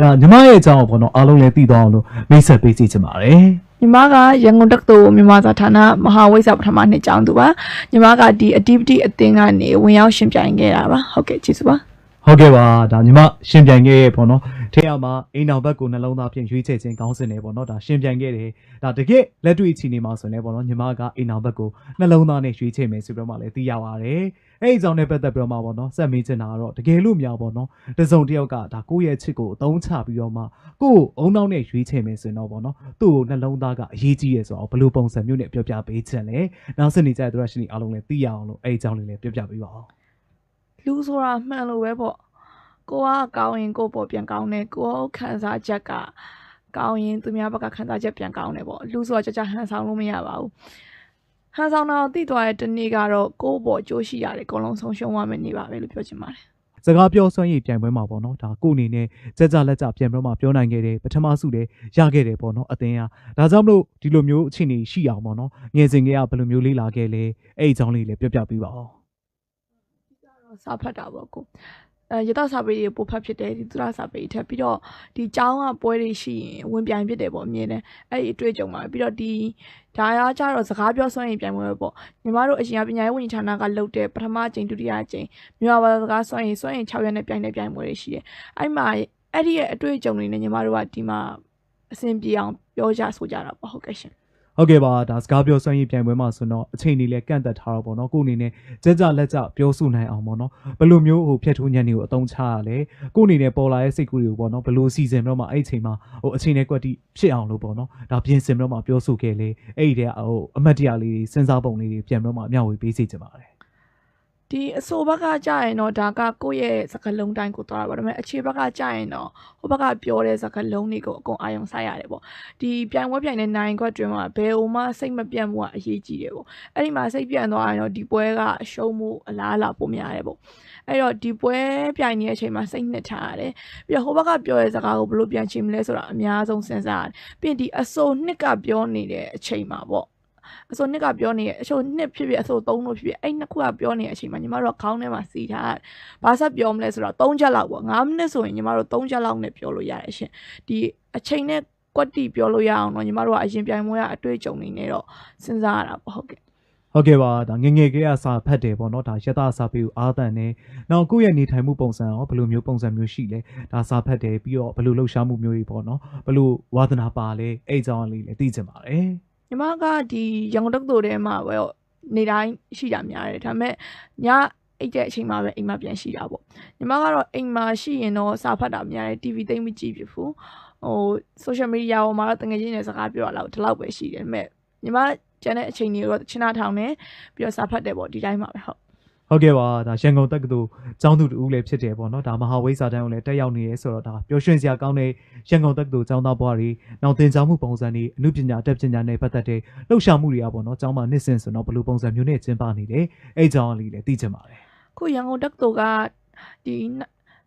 ဒါညီမရဲ့အကြောင်းကိုပေါ့နော်အားလုံးလည်းသိသွားအောင်လို့မိတ်ဆက်ပေးစီချင်ပါတယ်ညီမကရန်ကုန်တက္ကသိုလ်မြန်မာစာဌာနမဟာဝိဇ္ဇာပထမနှစ်ကျောင်းသူပါညီမကဒီ activity အသင်းကနေဝင်ရောက်ရှင်ပြိုင်ခဲ့တာပါဟုတ်ကဲ့ကျေးဇူးပါ ဟုတ်ကဲ့ပါဒါညီမရှင်ပြိုင်ခဲ့ရဲ့ပေါ့နော်ထဲရမှာအိမ်တော်ဘက်ကိုနှလုံးသားဖြင့်ရွေးချယ်ခြင်းကောင်းစင်တယ်ပေါ့နော်ဒါရှင်ပြိုင်ခဲ့တယ်ဒါတကယ်လက်တွေ့ချီနေမှာဆိုရင်လည်းပေါ့နော်ညီမကအိမ်တော်ဘက်ကိုနှလုံးသားနဲ့ရွေးချယ်မယ်ဆိုပြီးတော့မှလည်းသိရပါတယ်အဲ့ဒီအကြောင်းနဲ့ပတ်သက်ပြီးတော့မှပေါ့နော်စက်မေးချင်တာကတော့တကယ်လို့များပေါ့နော်တစုံတစ်ယောက်ကဒါကိုယ့်ရဲ့ချစ်ကိုအသုံးချပြီးတော့မှကိုယ့်ကိုအုံနောက်နဲ့ရွေးချယ်မယ်ဆိုရင်တော့ပေါ့နော်သူ့ကိုနှလုံးသားကအရေးကြီးရဆိုတော့ဘယ်လိုပုံစံမျိုးနဲ့ပြောပြပေးချင်လဲနောက်ဆက်နေကြတဲ့သူရရှိနေအားလုံးလည်းသိရအောင်လို့အဲ့ဒီအကြောင်းလေးလည်းပြောပြပေးပါဦး လူဆိုတာမှန်လို့ပဲပေါ့ကိုကကောင်းရင်ကိုယ့်ပေါ်ပြန်ကောင်းတယ်ကိုယ်ခံစားချက်ကကောင်းရင်သူများဘက်ကခံစားချက်ပြန်ကောင်းတယ်ပေါ့လူဆိုတာကြကြဟန်ဆောင်လို့မရပါဘူးဟန်ဆောင်တော့တိသွားတဲ့တနေ့ကတော့ကိုယ့်ပေါ်ကြိုးရှိရတယ်အကုန်လုံးဆုံးရှုံးသွားမယ်နေပါပဲလို့ပြောချင်ပါတယ်စကားပြောဆွမ်းရည်ပြိုင်ပွဲမှာပေါ့နော်ဒါကိုအနေနဲ့ကြက်ကြလက်ကြပြန်ပြီးတော့မှပြောနိုင်ခဲ့တယ်ပထမဆုလည်းရခဲ့တယ်ပေါ့နော်အတင်းအားဒါကြောင့်မလို့ဒီလိုမျိုးအခြေအနေရှိအောင်ပေါ့နော်ငယ်စဉ်ကဘယ်လိုမျိုးလေးလာခဲ့လဲအဲ့ဒီအကြောင်းလေးလည်းပြောပြပေးပါဦးတော့ စာဖတ်တာပေါ့ကိုအဲရတစာပေတွေပို့ဖတ်ဖြစ်တယ်ဒီသူရစာပေတွေထပ်ပြီးတော့ဒီကျောင်းကပွဲတွေရှိရင်ဝင်ပြိုင်ဖြစ်တယ်ပေါ့အမြင်နဲ့အဲ့ဒီအတွေ့အကြုံပါပြီးတော့ဒီဒါရကြတော့စကားပြောစွမ်းရင်ပြိုင်ပွဲပဲပေါ့ညီမတို့အရင်ကပညာရေးဝန်ကြီးဌာနကလုပ်တဲ့ပထမအကြိမ်ဒုတိယအကြိမ်မြန်မာဘာသာစကားစွမ်းရင်စွမ်းရင်6ရက်နဲ့ပြိုင်တဲ့ပြိုင်ပွဲတွေရှိတယ်အဲ့မှာအဲ့ဒီရဲ့အတွေ့အကြုံတွေနဲ့ညီမတို့ကဒီမှာအဆင်ပြေအောင်ပြောကြဆိုကြတာပေါ့ဟုတ်ကဲ့ရှင် ဟုတ်ကဲ့ပါဒါစကားပြောဆွမ်းရည်ပြိုင်ပွဲမှာဆိုတော့အချိန်ကြီးလည်းကန့်သက်ထားတော့ပေါ့နော်ကိုအနေနဲ့ကြက်ကြလက်ကြပြောဆိုနိုင်အောင်ပေါ့နော်ဘယ်လိုမျိုးဟိုဖြတ်ထိုးညံ့တွေကိုအသုံးချရလဲကိုအနေနဲ့ပေါ်လာတဲ့စိတ်ကူးတွေကိုပေါ့နော်ဘယ်လိုစီစဉ်ပြီးတော့မှအဲ့ဒီအချိန်မှာဟိုအချိန်နဲ့ကွက်တိဖြစ်အောင်လို့ပေါ့နော်ဒါပြင်ဆင်ပြီးတော့မှပြောဆိုခဲ့လေအဲ့ဒီတည်းဟိုအမတ်တရလေးတွေစဉ်းစားပုံလေးတွေပြန်ပြီးတော့မှအမျှဝေပေးစီချင်ပါတယ် ဒီအဆိုဘက်ကကြာရင်တော့ဒါကကိုယ့်ရဲ့စကားလုံးတိုင်းကိုသွားတာပါဒါပေမဲ့အခြေဘက်ကကြာရင်တော့ဟိုဘက်ကပြောတဲ့စကားလုံးတွေကိုအကုန်အာရုံစိုက်ရတယ်ပေါ့ဒီပြိုင်ပွဲပြိုင်တဲ့နိုင်ခွက်တွင်မှာဘယ်ဟိုမှစိတ်မပြတ်မှုကအရေးကြီးတယ်ပေါ့အဲ့ဒီမှာစိတ်ပြတ်သွားရင်တော့ဒီပွဲကရှုံးမှုအလားအလာပိုများတယ်ပေါ့အဲ့တော့ဒီပွဲပြိုင်နေတဲ့အချိန်မှာစိတ်နှစ်ထားရတယ်ပြီးတော့ဟိုဘက်ကပြောတဲ့စကားကိုဘယ်လိုပြန်ချိန်မလဲဆိုတာအများဆုံးစဉ်းစားရတယ်ပြီးရင်ဒီအဆိုနှစ်ကပြောနေတဲ့အချိန်မှာပေါ့ အစိုးနှစ်ကပြောနေရဲ့အချို့နှစ်ဖြစ်ဖြစ်အစိုးသုံးလို့ဖြစ်ဖြစ်အဲ့နှစ်ခုကပြောနေတဲ့အချိန်မှာညီမတို့ကခေါင်းထဲမှာစီထားတယ်။ဘာဆက်ပြောမလဲဆိုတော့3ချက်လောက်ပေါ့9မိနစ်ဆိုရင်ညီမတို့3ချက်လောက်နဲ့ပြောလို့ရတယ်ရှင်။ဒီအချိန်နဲ့ကွက်တီပြောလို့ရအောင်တော့ညီမတို့ကအရင်ပြိုင်ပွဲကအတွေ့အကြုံနေနဲ့တော့စဉ်းစားရတာပေါ့ဟုတ်ကဲ့ဟုတ်ကဲ့ပါဒါငယ်ငယ်ကလေးကစာဖတ်တယ်ပေါ့နော်ဒါရတစာပေကိုအားတန်နေနောက်ကိုယ့်ရဲ့နေထိုင်မှုပုံစံရောဘယ်လိုမျိုးပုံစံမျိုးရှိလဲဒါစာဖတ်တယ်ပြီးတော့ဘယ်လိုလှုပ်ရှားမှုမျိုးတွေပေါ့နော်ဘယ်လိုဝါသနာပါလဲအဲ့အကြောင်းလေးလည်းသိချင်ပါတယ် ညီမကဒီရန်ကုန်တက္ကသိုလ်ထဲမှာပဲနေတိုင်းရှိတာများတယ်ဒါပေမဲ့ညအိတ်တဲ့အချိန်မှာပဲအိမ်မှာပြန်ရှိတာပေါ့ညီမကတော့အိမ်မှာရှိရင်တော့စာဖတ်တာများတယ် TV သိမ့်မကြည့်ဖြစ်ဘူးဟို social media ပေါ်မှာတော့တငယ်ချင်းတွေစကားပြောရလောက်ဒီလောက်ပဲရှိတယ်ဒါပေမဲ့ညီမကျန်တဲ့အချိန်တွေတော့ချင်းနာထောင်နေပြီးတော့စာဖတ်တယ်ပေါ့ဒီတိုင်းမှာပဲဟုတ် ဟုတ်ကဲ့ပါဒါရန်ကုန်တက္ကသိုလ်ကျောင်းသူတူလည်းဖြစ်တယ်ပေါ့နော်ဒါမဟာဝိဇ္ဇာတန်းကိုလည်းတက်ရောက်နေရဲဆိုတော့ဒါပျော်ရွှင်စရာကောင်းတဲ့ရန်ကုန်တက္ကသိုလ်ကျောင်းသားဘွားတွေနောက်သင်ကြားမှုပုံစံတွေအမှုပညာအတတ်ပညာနဲ့ပတ်သက်တဲ့လှုပ်ရှားမှုတွေကပေါ့နော်ကျောင်းမှာနှစ်စဉ်ဆိုတော့ဘယ်လိုပုံစံမျိုးနဲ့ကျင်းပနေတယ်အဲ့အကြောင်းလေးလည်းသိချင်ပါတယ်ခုရန်ကုန်တက္ကသိုလ်ကဒီ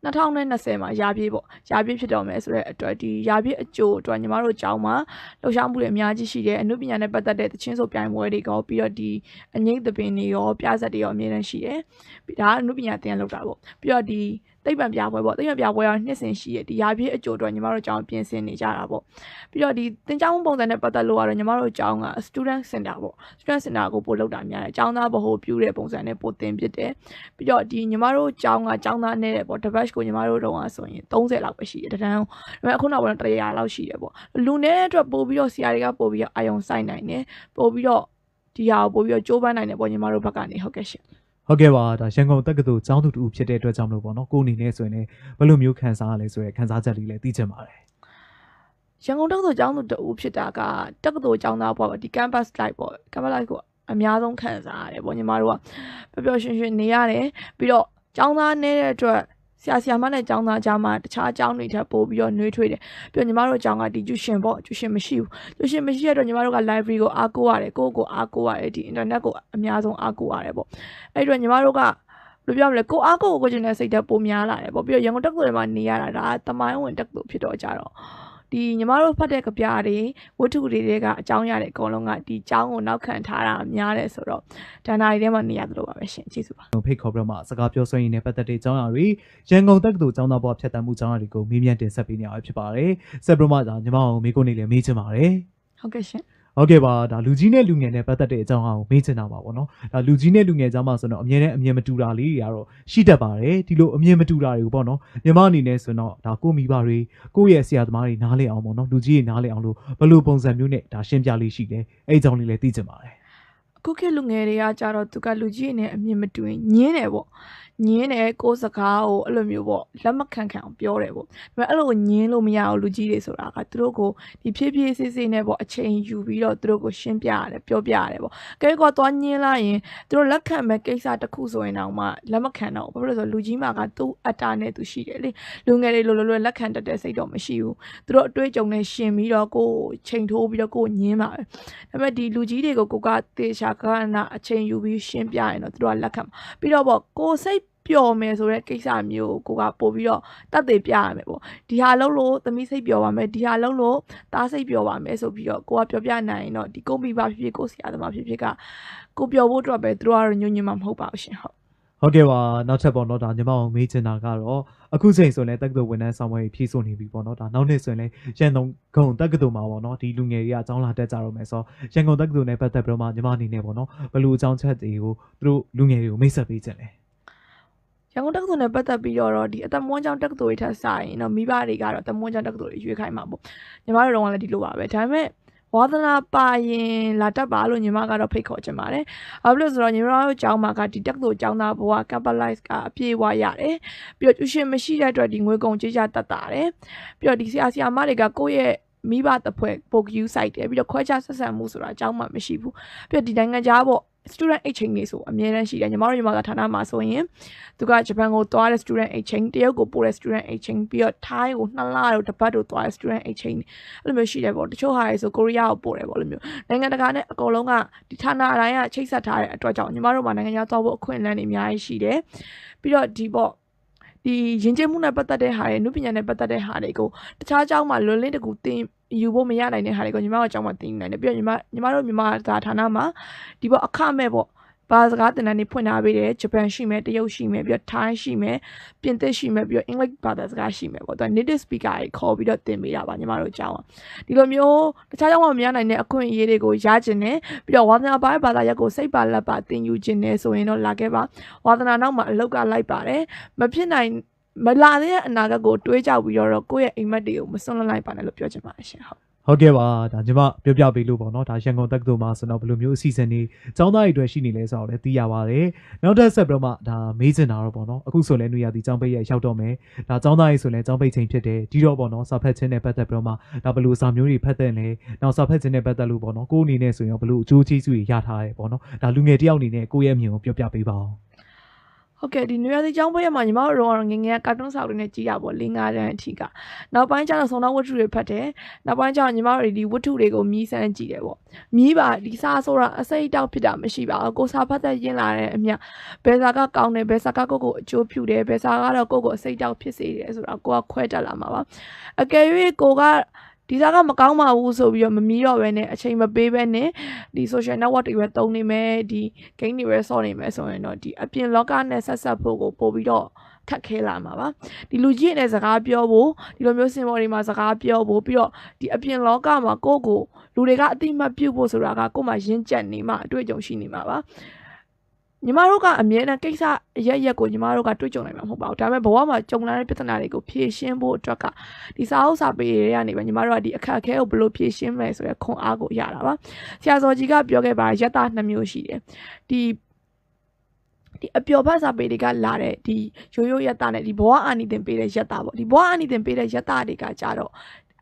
2020မှာရာပြည့်ပေါ့ရာပြည့်ဖြစ်တော့မယ်ဆိုတော့အတွက်ဒီရာပြည့်အကျိုးအတွက်ညီမတို့ကျောင်းမှာလှူရှားမှုတွေအများကြီးရှိတယ်အမှုပညာနဲ့ပတ်သက်တဲ့တချင်းဆိုပြိုင်ပွဲတွေကောပြီးတော့ဒီအငိမ့်သပင်တွေရောပြဆက်တွေရောအများကြီးရှိတယ်ပြီးဒါကအမှုပညာသင်လောက်တာပေါ့ပြီးတော့ဒီ သိပ္ပံပြပွဲပေါ့သိပ္ပံပြပွဲကနှစ်စဉ်ရှိရဒီရာပြည့်အကျိုးအတွက်ညီမတို့ကျောင်းပြင်ဆင်နေကြတာပေါ့ပြီးတော့ဒီသင်ကြားမှုပုံစံနဲ့ပတ်သက်လို့ကတော့ညီမတို့ကျောင်းက student center ပေါ့ student center ကိုပို့လောက်တာများတယ်ကျောင်းသားဗဟိုပြုတဲ့ပုံစံနဲ့ပို့တင်ဖြစ်တယ်ပြီးတော့ဒီညီမတို့ကျောင်းကကျောင်းသားနဲ့ပေါ့တပတ်ကိုညီမတို့တော့ဆိုရင်30လောက်ပဲရှိတယ်တန်းဒါပေမဲ့အခုနောက်ပိုင်းတော့100လောက်ရှိတယ်ပေါ့လူနေတဲ့အတွက်ပို့ပြီးတော့ဆရာတွေကပို့ပြီးတော့အာယုံစိုက်နိုင်တယ်ပို့ပြီးတော့ဒီဟာကိုပို့ပြီးတော့ကြိုးပမ်းနိုင်တယ်ပေါ့ညီမတို့ဘက်ကနေဟုတ်ကဲ့ရှင် ဟုတ်ကဲ့ပါဒါရန်ကုန်တက္ကသိုလ်ကျောင်းသူတူဖြစ်တဲ့အတွက်ကြောင့်မလို့ပေါ့နော်ကိုအနေနဲ့ဆိုရင်လည်းဘယ်လိုမျိုးခံစားရလဲဆိုရဲခံစားချက်လေးလည်းသိချင်ပါတယ်ရန်ကုန်တက္ကသိုလ်ကျောင်းသူတဦးဖြစ်တာကတက္ကသိုလ်ကျောင်းသားပေါ့ဒီ campus life ပေါ့ campus life ကိုအများဆုံးခံစားရတယ်ပေါ့ညီမတို့ကပျော်ပျော်ရွှင်ရွှင်နေရတယ်ပြီးတော့ကျောင်းသားနေတဲ့အတွက် ဆရာဆရာမနဲ့ကျောင်းသားကြားမှာတခြားကျောင်းတွေထပ်ပို့ပြီးတော့နှွေးထွေးတယ်ပြီးတော့ညီမတို့ကျောင်းကဒီကျူရှင်ပေါ့ကျူရှင်မရှိဘူးကျူရှင်မရှိတဲ့အတွက်ညီမတို့က library ကိုအားကိုးရတယ်ကိုယ့်ကိုယ်အားကိုးရတယ်ဒီ internet ကိုအများဆုံးအားကိုးရတယ်ပေါ့အဲ့ဒီတော့ညီမတို့ကဘယ်လိုပြောမလဲကိုယ်အားကိုးကိုကိုကျင်တဲ့စိတ်ဓာတ်ပိုများလာတယ်ပေါ့ပြီးတော့ရန်ကုန်တက္ကသိုလ်မှာနေရတာဒါတမိုင်းဝင်တက္ကသိုလ်ဖြစ်တော့ကြတော့ ဒီညီမတို့ဖတ်တဲ့ကြပြတွေဝတ္ထုတွေတွေကအကြောင်းရတဲ့အကုန်လုံးကဒီအကြောင်းကိုနောက်ခံထားတာများတယ်ဆိုတော့ဒဏ္ဍာရီထဲမှာနေရတယ်လို့ပါပဲရှင်ကျေးဇူးပါဖိတ်ခေါ်ပြီးတော့မှစကားပြောဆိုရင်းနဲ့ပတ်သက်တဲ့အကြောင်းအရာတွေရန်ကုန်တက္ကသိုလ်ကျောင်းသားဘဝဖြတ်တန်းမှုအကြောင်းအရာတွေကိုမေးမြန်းတင်ဆက်ပေးနေရဖြစ်ပါတယ်ဆက်ပြီးတော့မှဒါညီမအောင်မေးခွန်းနေလည်းမေးချင်ပါတယ်ဟုတ်ကဲ့ရှင် ဟုတ်ကဲ့ပါဒါလူကြီးနဲ့လူငယ်နဲ့ပတ်သက်တဲ့အကြောင်းအရာကိုမေးချင်တာပါဗောနော်ဒါလူကြီးနဲ့လူငယ်ကြားမှာဆိုတော့အမြဲတမ်းအမြင်မတူတာလေးတွေကတော့ရှိတတ်ပါတယ်ဒီလိုအမြင်မတူတာတွေကိုဗောနော်ညီမအနေနဲ့ဆိုတော့ဒါကိုမိဘတွေကိုယ့်ရဲ့ဆရာသမားတွေနားလည်အောင်ဗောနော်လူကြီးတွေနားလည်အောင်လို့ဘယ်လိုပုံစံမျိုးနဲ့ဒါရှင်းပြလေးရှိတယ်အဲ့ဒီအကြောင်းလေးလည်းသိချင်ပါတယ် အခုခေတ်လူငယ်တွေကကြတော့သူကလူကြီးနဲ့အမြင်မတူရင်ညင်းတယ်ပေါ့ညင်းတယ်ကိုယ်စကားကိုအဲ့လိုမျိုးပေါ့လက်မခံခံအောင်ပြောတယ်ပေါ့ဒါပေမဲ့အဲ့လိုညင်းလို့မရအောင်လူကြီးတွေဆိုတာကသူတို့ကိုဒီဖြည်းဖြည်းစစ်စစ်နဲ့ပေါ့အချိန်ယူပြီးတော့သူတို့ကိုရှင်းပြရတယ်ပြောပြရတယ်ပေါ့ကဲကောသွားညင်းလိုက်ရင်သူတို့လက်ခံမဲ့ကိစ္စတစ်ခုဆိုရင်တော့မှလက်မခံတော့ဘူးဘာဖြစ်လို့လဲဆိုတော့လူကြီးမှာကသူ့အတ္တနဲ့သူရှိတယ်လေလူငယ်တွေလိုလိုလိုလက်ခံတတ်တဲ့စိတ်တော့မရှိဘူးသူတို့အတွေ့အကြုံနဲ့ရှင်ပြီးတော့ကိုယ်ချိန်ထိုးပြီးတော့ကိုယ်ညင်းပါပဲဒါပေမဲ့ဒီလူကြီးတွေကိုကိုကတေချာကနာအချိန်ယူပြီးရှင်းပြရင်တော့သူတို့ကလက်ခံမှာပြီးတော့ပေါ့ကိုယ်စိတ်ပျော်မယ်ဆိုတဲ့ကိစ္စမျိုးကိုကိုကပို့ပြီးတော့တတ်သိပြရမယ်ပေါ့ဒီဟာလုံးလို့သမီးစိတ်ပျော်ပါမယ်ဒီဟာလုံးလို့သားစိတ်ပျော်ပါမယ်ဆိုပြီးတော့ကိုကပြောပြနိုင်ရင်တော့ဒီကိုမိဘဖြစ်ဖြစ်ကိုဆရာသမားဖြစ်ဖြစ်ကကိုပျော်ဖို့အတွက်ပဲသူတို့ကတော့ညွညင်မှာမဟုတ်ပါဘူးရှင်ဟုတ် ဟုတ်ကဲ့ပါနောက်ထပ်ပေါ့နော်ဒါညီမအောင်မေးချင်တာကတော့အခုချိန်ဆိုရင်လည်းတက္ကသိုလ်ဝန်ထမ်းဆောင်ရွက်ရေးဖြည့်ဆို့နေပြီပေါ့နော်ဒါနောက်နှစ်ဆိုရင်လည်းရန်ကုန်ဂုံတက္ကသိုလ်မှာပေါ့နော်ဒီလူငယ်တွေကအကြောင်းလာတက်ကြတော့မယ်ဆိုတော့ရန်ကုန်တက္ကသိုလ်နဲ့ပတ်သက်ပြီးတော့မှညီမအနေနဲ့ပေါ့နော်ဘယ်လိုအကြောင်းချက်တွေကိုသူတို့လူငယ်တွေကိုမိတ်ဆက်ပေးခြင်းလဲရန်ကုန်တက္ကသိုလ်နဲ့ပတ်သက်ပြီးတော့ဒီအသက်မွေးကျောင်းတက္ကသိုလ်တွေထက်စာရင်တော့မိဘတွေကတော့အသက်မွေးကျောင်းတက္ကသိုလ်တွေရွေးခိုင်းမှာပေါ့ညီမတို့တော့လည်းဒီလိုပါပဲဒါပေမဲ့ ဝါသနာပါရင်လာတတ်ပါလို့ညီမကတော့ဖိတ်ခေါ်ချင်ပါတယ်။ဘာဖြစ်လို့လဲဆိုတော့ညီမတို့ကျောင်းမှာကဒီတက္ကသိုလ်ကျောင်းသားဘဝ capitalize ကအပြည့်အဝရတယ်။ပြီးတော့ကျူရှင်မရှိတဲ့အတွက်ဒီငွေကုန်ကြေးချတတ်တာတယ်။ပြီးတော့ဒီဆရာဆရာမတွေကကိုယ့်ရဲ့မိဘတစ်ဖွဲ့ပို့ယူဆိုင်တယ်ပြီးတော့ခွဲခြားဆက်ဆံမှုဆိုတာအကြောင်းမှမရှိဘူး။ပြီးတော့ဒီနိုင်ငံခြားပေါ့ student exchange တွေဆိုအများတန်းရှိတယ်ညီမတို့ညီမကဌာနမှာဆိုရင်သူကဂျပန်ကိုသွားတဲ့ student exchange တရုတ်ကိုပို့တဲ့ student exchange ပြီးတော့ထိုင်းကိုနှစ်လတော့တစ်ပတ်တော့သွားတဲ့ student exchange အဲ့လိုမျိုးရှိတယ်ပေါ့တချို့ဟာတွေဆိုကိုရီးယားကိုပို့တယ်ပေါ့အဲ့လိုမျိုးနိုင်ငံတကာနဲ့အကုန်လုံးကဒီဌာနတိုင်းကချိတ်ဆက်ထားတဲ့အတွက်ကြောင့်ညီမတို့မှာနိုင်ငံခြားသွားဖို့အခွင့်အလမ်းတွေအများကြီးရှိတယ်ပြီးတော့ဒီပေါ့ ဒီယဉ်ကျေးမှုနဲ့ပတ်သက်တဲ့ဟာတွေအမှုပညာနဲ့ပတ်သက်တဲ့ဟာတွေကိုတခြားကျောင်းမှာလွန်လင်းတကူတင်ယူဖို့မရနိုင်တဲ့ဟာတွေကိုညီမတို့ကျောင်းမှာတင်ယူနိုင်တယ်ပြီးတော့ညီမညီမတို့မြန်မာသာဌာနမှာဒီပေါ့အခမဲ့ပေါ့ ဘာစကားသင်တန်းတွေဖွင့်ထားပေးတယ်ဂျပန်ရှိမယ်တရုတ်ရှိမယ်ပြီးတော့ထိုင်းရှိမယ်ပြင်သစ်ရှိမယ်ပြီးတော့အင်္ဂလိပ်ဘာသာစကားရှိမယ်ပေါ့သူက native speaker တွေခေါ်ပြီးတော့သင်ပေးတာပါညီမတို့ကျောင်းอ่ะဒီလိုမျိုးတခြားကျောင်းမှာမရနိုင်တဲ့အခွင့်အရေးတွေကိုရကျင်တယ်ပြီးတော့ဝါသနာပါဘာသာရပ်ကိုစိတ်ပါလက်ပါသင်ယူခြင်းနဲ့ဆိုရင်တော့လာခဲ့ပါဝါသနာနောက်မှာအလောက်ကလိုက်ပါတယ်မဖြစ်နိုင်မလာတဲ့အနာဂတ်ကိုတွေးကြောက်ပြီးတော့ကိုယ့်ရဲ့အိမ်မက်တွေကိုမစွန့်လွတ်လိုက်ပါနဲ့လို့ပြောချင်ပါတယ်ရှင်ဟုတ် ဟုတ်ကဲ့ပါဒါညီမပြောပြပေးလို့ပေါ့နော်ဒါရန်ကုန်တက္ကသိုလ်မှာဆိုတော့ဘယ်လိုမျိုးအစီအစဉ်တွေကျောင်းသားတွေအတွက်ရှိနေလဲဆိုတော့လည်းသိရပါတယ်နောက်တစ်ဆက်ပြီးတော့မှဒါမေးချင်တာတော့ပေါ့နော်အခုဆိုလည်းနေရာဒီကျောင်းပိတ်ရရောက်တော့မယ်ဒါကျောင်းသားတွေဆိုလည်းကျောင်းပိတ်ချိန်ဖြစ်တယ်ဒီတော့ပေါ့နော်စာဖတ်ခြင်းနဲ့ပတ်သက်ပြီးတော့မှဒါဘယ်လိုစာမျိုးတွေဖတ်တဲ့လဲနောက်စာဖတ်ခြင်းနဲ့ပတ်သက်လို့ပေါ့နော်ကိုယ်အနေနဲ့ဆိုရင်ဘယ်လိုအကျိုးကျေးဇူးတွေရထားတယ်ပေါ့နော်ဒါလူငယ်တယောက်အနေနဲ့ကိုယ့်ရဲ့အမြင်ကိုပြောပြပေးပါဦး ဟုတ်ကဲ့ဒီနွေရာသီကျောင်းပွဲရမှာညီမတို့တော့ငယ်ငယ်ကာတွန်းဆောက်တွေနဲ့ကြည့်ရပါ၄၅တန်းအထိကနောက်ပိုင်းကျတော့ဆောင်းသားဝတ္ထုတွေဖတ်တယ်နောက်ပိုင်းကျတော့ညီမတို့ဒီဝတ္ထုတွေကိုမြည်ဆန်းကြည့်တယ်ပေါ့မြည်ပါဒီစားဆိုတာအစိတ်အတောက်ဖြစ်တာမရှိပါဘူးကိုစားဖတ်သက်ရင်းလာတဲ့အမြဘယ်စာကကောင်းတယ်ဘယ်စာကကိုယ့်ကိုအကျိုးပြုတယ်ဘယ်စာကတော့ကိုယ့်ကိုအစိတ်အတောက်ဖြစ်စေတယ်ဆိုတာကိုကခွဲတက်လာမှာပါအကယ်၍ကိုက ဒီစားကမကောင်းပါဘူးဆိုပြီးတော့မမီးတော့ပဲနဲ့အချိန်မပေးပဲနဲ့ဒီ social network တွေပဲတုံးနေမယ်ဒီ game တွေပဲဆော့နေမယ်ဆိုရင်တော့ဒီအပြင်လောကနဲ့ဆက်ဆက်ဖို့ကိုပို့ပြီးတော့ခက်ခဲလာမှာပါဒီလူကြီးနဲ့စကားပြောဖို့ဒီလိုမျိုးစင်ပေါ်တွေမှာစကားပြောဖို့ပြီးတော့ဒီအပြင်လောကမှာကိုယ့်ကိုလူတွေကအတိမတ်ပြုတ်ဖို့ဆိုတာကကိုယ်မှရင်းကျက်နေမှအတွေ့အကြုံရှိနေမှာပါ ညီမတို့ကအမြဲတမ်းကိစ္စအရက်ရက်ကိုညီမတို့ကတွေ့ကြုံနိုင်မှာမဟုတ်ပါဘူးဒါပေမဲ့ဘဝမှာကြုံလာတဲ့ပြဿနာတွေကိုဖြေရှင်းဖို့အတွက်ကဒီစာအုပ်စာပေတွေကနေပဲညီမတို့ကဒီအခက်အခဲကိုဘယ်လိုဖြေရှင်းမလဲဆိုရယ်ခွန်အားကိုရတာပါဆရာစော်ကြီးကပြောခဲ့ပါတယ်ရက်သားနှစ်မျိုးရှိတယ်ဒီဒီအပျော်ဖတ်စာပေတွေကလာတဲ့ဒီရိုးရိုးရက်သားနဲ့ဒီဘဝအာနိသင်ပေးတဲ့ရက်သားပေါ့ဒီဘဝအာနိသင်ပေးတဲ့ရက်သားတွေကကြတော့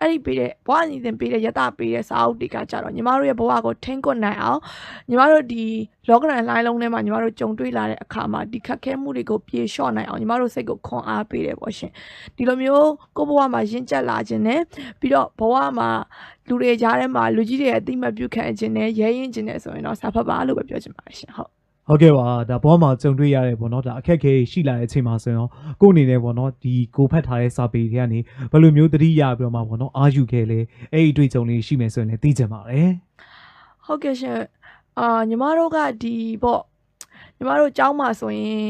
အဲ့ဒီပေးတဲ့ဘဝအာနိသင်ပေးတဲ့ရက်သားပေးတဲ့စာအုပ်တွေကကြတော့ညီမတို့ရဲ့ဘဝကိုထိန်းကွပ်နိုင်အောင်ညီမတို့ဒီလောကရန်လိုင်းလုံးထဲမှာညီမတို့ကြုံတွေ့လာတဲ့အခါမှာဒီခက်ခဲမှုတွေကိုပြေလျှော့နိုင်အောင်ညီမတို့စိတ်ကိုခွန်အားပေးတယ်ပေါ့ရှင်ဒီလိုမျိုးကိုယ့်ဘဝမှာရင့်ကျက်လာခြင်းနဲ့ပြီးတော့ဘဝမှာလူတွေကြားထဲမှာလူကြီးတွေရဲ့အတိမတ်ပြုခံခြင်းနဲ့ရဲရင်ခြင်းနဲ့ဆိုရင်တော့စာဖတ်ပါလို့ပဲပြောချင်ပါတယ်ရှင်ဟုတ် ဟုတ်ကဲ့ပါဒါဘောမှာကြုံတွေ့ရတယ်ပေါ့နော်ဒါအခက်အခဲရှိလာတဲ့အချိန်မှာဆိုရင်တော့ကိုယ့်အနေနဲ့ပေါ့နော်ဒီကိုဖတ်ထားတဲ့စာပေတွေကနေဘယ်လိုမျိုးသတိရပြီးတော့မှပေါ့နော်အာယူခဲ့လဲအဲ့ဒီအတွေ့အကြုံလေးရှိမယ်ဆိုရင်လည်းသိကြပါရယ်ဟုတ်ကဲ့ရှင်အာညီမတို့ကဒီပေါ့ညီမတို့ကျောင်းမှာဆိုရင်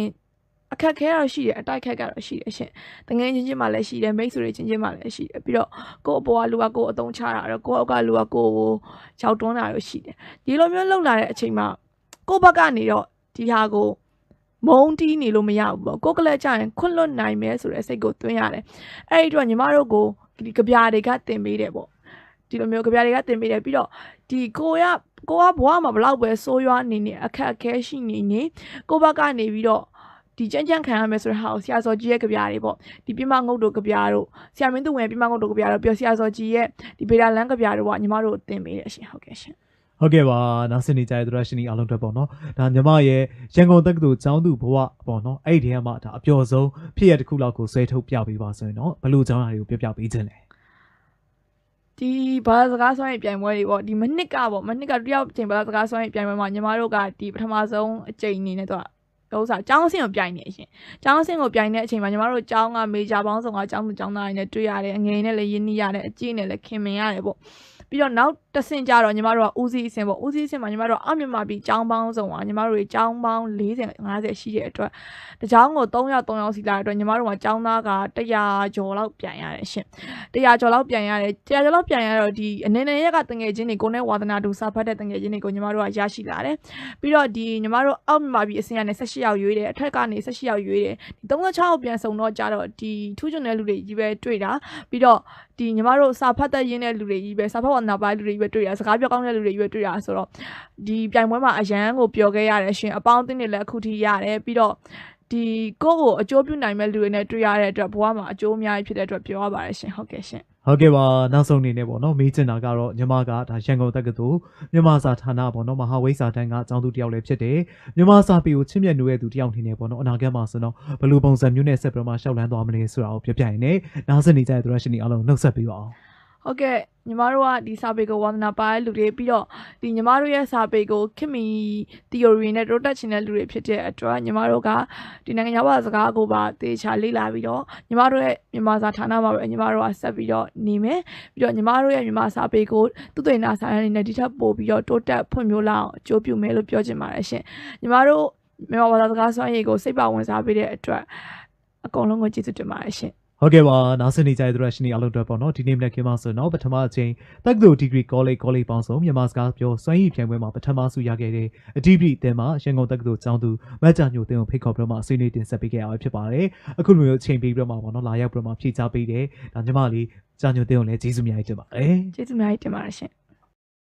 အခက်ခဲတော့ရှိတယ်အတိုက်ခက်ကတော့ရှိတယ်ရှင်တငယ်ချင်းချင်းမှလည်းရှိတယ်မိတ်ဆွေတွေချင်းချင်းမှလည်းရှိတယ်ပြီးတော့ကိုယ့်အပေါ်ကလူကကိုယ့်အတုံးချတာတော့ကိုယ့်အောက်ကလူကကိုယ့်ကိုကြောက်တွန်းတာတော့ရှိတယ်ဒီလိုမျိုးလှုပ်လာတဲ့အချိန်မှာ ကိုယ့်ဘက်ကနေတော့ဒီဟာကိုမုံတီးနေလို့မရဘူးပေါ့ကိုယ့်ကလေးကြရင်ခွန့်လွတ်နိုင်မယ်ဆိုတဲ့စိတ်ကိုတွင်းရတယ်အဲ့ဒီတော့ညီမတို့ကိုဒီကြပြာတွေကတင်ပေးတယ်ပေါ့ဒီလိုမျိုးကြပြာတွေကတင်ပေးတယ်ပြီးတော့ဒီကိုရကိုကဘဝမှာဘလောက်ပဲဆိုးရွားနေနေအခက်အခဲရှိနေနေကိုယ့်ဘက်ကနေပြီးတော့ဒီကြမ်းကြမ်းခံရမယ်ဆိုတဲ့ဟာကိုဆရာစောကြီးရဲ့ကြပြာတွေပေါ့ဒီပြမငုတ်တို့ကြပြာတို့ဆရာမင်းသူဝင်ပြမငုတ်တို့ကြပြာတို့ပြောဆရာစောကြီးရဲ့ဒီဗေဒလန်ကြပြာတို့ကညီမတို့တင်ပေးတယ်ရှင်ဟုတ်ကဲ့ရှင် ဟုတ်ကဲ့ပါနောက်ဆက်နေကြတဲ့သူရရှင်ဒီအားလုံးအတွက်ပေါ့နော်ဒါညီမရဲ့ရန်ကုန်တက္ကသိုလ်ကျောင်းသူဘဝပေါ့နော်အဲ့ဒီထဲမှာဒါအပျော်ဆုံးဖြစ်ရတစ်ခုလောက်ကိုဆွဲထုတ်ပြပေးပါဆိုရင်တော့ဘလို့ကျောင်းသားတွေကိုပြပြပေးခြင်းလဲဒီဘာစကားဆွမ်းရင်ပြိုင်ပွဲတွေပေါ့ဒီမနစ်ကပေါ့မနစ်ကတတိယအကြိမ်ဘာစကားဆွမ်းရင်ပြိုင်ပွဲမှာညီမတို့ကဒီပထမဆုံးအကြိမ်အနေနဲ့တော့ဥစားကျောင်းဆင်းကိုပြိုင်နေအရှင်ကျောင်းဆင်းကိုပြိုင်တဲ့အချိန်မှာညီမတို့ကျောင်းကမေဂျာပေါင်းဆောင်ကကျောင်းသူကျောင်းသားတွေနဲ့တွေ့ရတယ်အငယ်နဲ့လည်းရင်းနှီးရတယ်အကြီးနဲ့လည်းခင်မင်ရတယ်ပေါ့ပြီးတော့နောက်တစ်ဆင့်ကျတော့ညီမတို့ကဦးစီးအဆင့်ပေါ့ဦးစီးအဆင့်မှာညီမတို့အောက်မြန်မာပြည်ចောင်းပေါင်းဆောင်ကညီမတို့တွေចောင်းပေါင်း40 50ရှိတဲ့အတွက်တချောင်းကို3ယောက်3ယောက်စီလာတဲ့အတွက်ညီမတို့ကចောင်းသားက100ကျော်လောက်ပြိုင်ရတယ်ရှင် တရားကျော်လောက်ပြန်ရတယ်တရားကျော်လောက်ပြန်ရတော့ဒီအနေနဲ့ရက်ကတငယ်ချင်းတွေကိုနဲ့ဝါသနာတူစာဖတ်တဲ့တငယ်ချင်းတွေကိုညီမတို့ကရရှိလာတယ်ပြီးတော့ဒီညီမတို့အောက်မြန်မာပြည်အစင်းကနေ18ယောက်ရွေးတယ်အထက်ကနေ18ယောက်ရွေးတယ်ဒီ36ယောက်ပြန်စုံတော့ကြတော့ဒီထူးချွန်တဲ့လူတွေကြီးပဲတွေ့တာပြီးတော့ဒီညီမတို့စာဖတ်တဲ့ရင်းတဲ့လူတွေကြီးပဲစာဖတ်ဝါသနာပိုင်းလူတွေ ကြီးပဲတွေ့တာစကားပြောကောင်းတဲ့လူတွေကြီးပဲတွေ့တာဆိုတော့ဒီပြိုင်ပွဲမှာအရန်ကိုပျော်ခဲ့ရတယ်ရှင်အပေါင်းအသင်းတွေလည်းအခုထိရတယ်ပြီးတော့ဒီကိုယ့်ကိုအကျိုးပြုနိုင်မဲ့လူတွေနဲ့တွေ့ရတဲ့အတွက်ဘဝမှာအကျိုးအများကြီးဖြစ်တဲ့အတွက်ပြောရပါတယ်ရှင်ဟုတ်ကဲ့ရှင်ဟုတ်ကဲ့ပါနောက်ဆုံးအနေနဲ့ပေါ့နော်မေးချင်တာကတော့ညီမကဒါရန်ကုန်တက္ကသိုလ်မြန်မာစာဌာနပေါ့နော်မဟာဝိဇ္ဇာတန်းကကျောင်းသူတစ်ယောက်လည်းဖြစ်တယ်မြန်မာစာပေကိုချစ်မြတ်နိုးတဲ့သူတစ်ယောက်အနေနဲ့ပေါ့နော်အနာဂတ်မှာဆိုတော့ဘယ်လိုပုံစံမျိုးနဲ့ဆက်ပြီးတော့မှရှောက်လန်းသွားမလဲဆိုတာကိုပြပြရင်လည်းနောက်စနေကြတဲ့သူရရှင်ဒီအားလုံးနှုတ်ဆက်ပေးပါအောင် ဟုတ်ကဲ့ညီမတို့ကဒီစာပေကိုဝါသနာပါတဲ့လူတွေပြီးတော့ဒီညီမတို့ရဲ့စာပေကိုခင်မီ theory နဲ့တိုးတက်ချင်တဲ့လူတွေဖြစ်တဲ့အတွက်ညီမတို့ကဒီနိုင်ငံခြားဘာသာစကားကိုပါသေချာလေ့လာပြီးတော့ညီမတို့ရဲ့မြန်မာစာဌာနမှာပဲညီမတို့ကဆက်ပြီးတော့နေမယ်ပြီးတော့ညီမတို့ရဲ့မြန်မာစာပေကိုသူသိနာဆိုင်အနေနဲ့ဒီထက်ပိုပြီးတော့တိုးတက်ဖွံ့ဖြိုးလာအောင်အကျိုးပြုမယ်လို့ပြောချင်ပါတယ်ရှင်ညီမတို့မြန်မာဘာသာစကားစွမ်းရည်ကိုစိတ်ပါဝင်စားပေးတဲ့အတွက်အကုန်လုံးကိုကျေးဇူးတင်ပါတယ်ရှင် ဟုတ်ကဲ့ပါနောက်စနေကြတဲ့သူရရှင်ဒီအားလုံးအတွက်ပေါ့နော်ဒီနေ့မနေ့ကမှဆိုတော့ပထမအချိန်တက္ကသိုလ် degree college college ပေါင်းစုံမြန်မာစကားပြောစွမ်းရည်ပြိုင်ပွဲမှာပထမဆုရခဲ့တဲ့အတိပရိအသင်းမှာရန်ကုန်တက္ကသိုလ်ကျောင်းသူမတ်ကြညိုတင်ကိုဖိတ်ခေါ်ပြီးတော့မှဆွေးနွေးတင်ဆက်ပေးခဲ့ရတာဖြစ်ပါတယ်အခုလိုမျိုးအချိန်ပေးပြီးတော့မှပေါ့နော်လာရောက်ပြီးတော့မှဖြည့်ချပေးတယ်ဒါညီမလေးကြာညိုတင်ကိုလည်းကျေးဇူးအများကြီးတင်ပါတယ်ကျေးဇူးအများကြီးတင်ပါတယ်ရှင်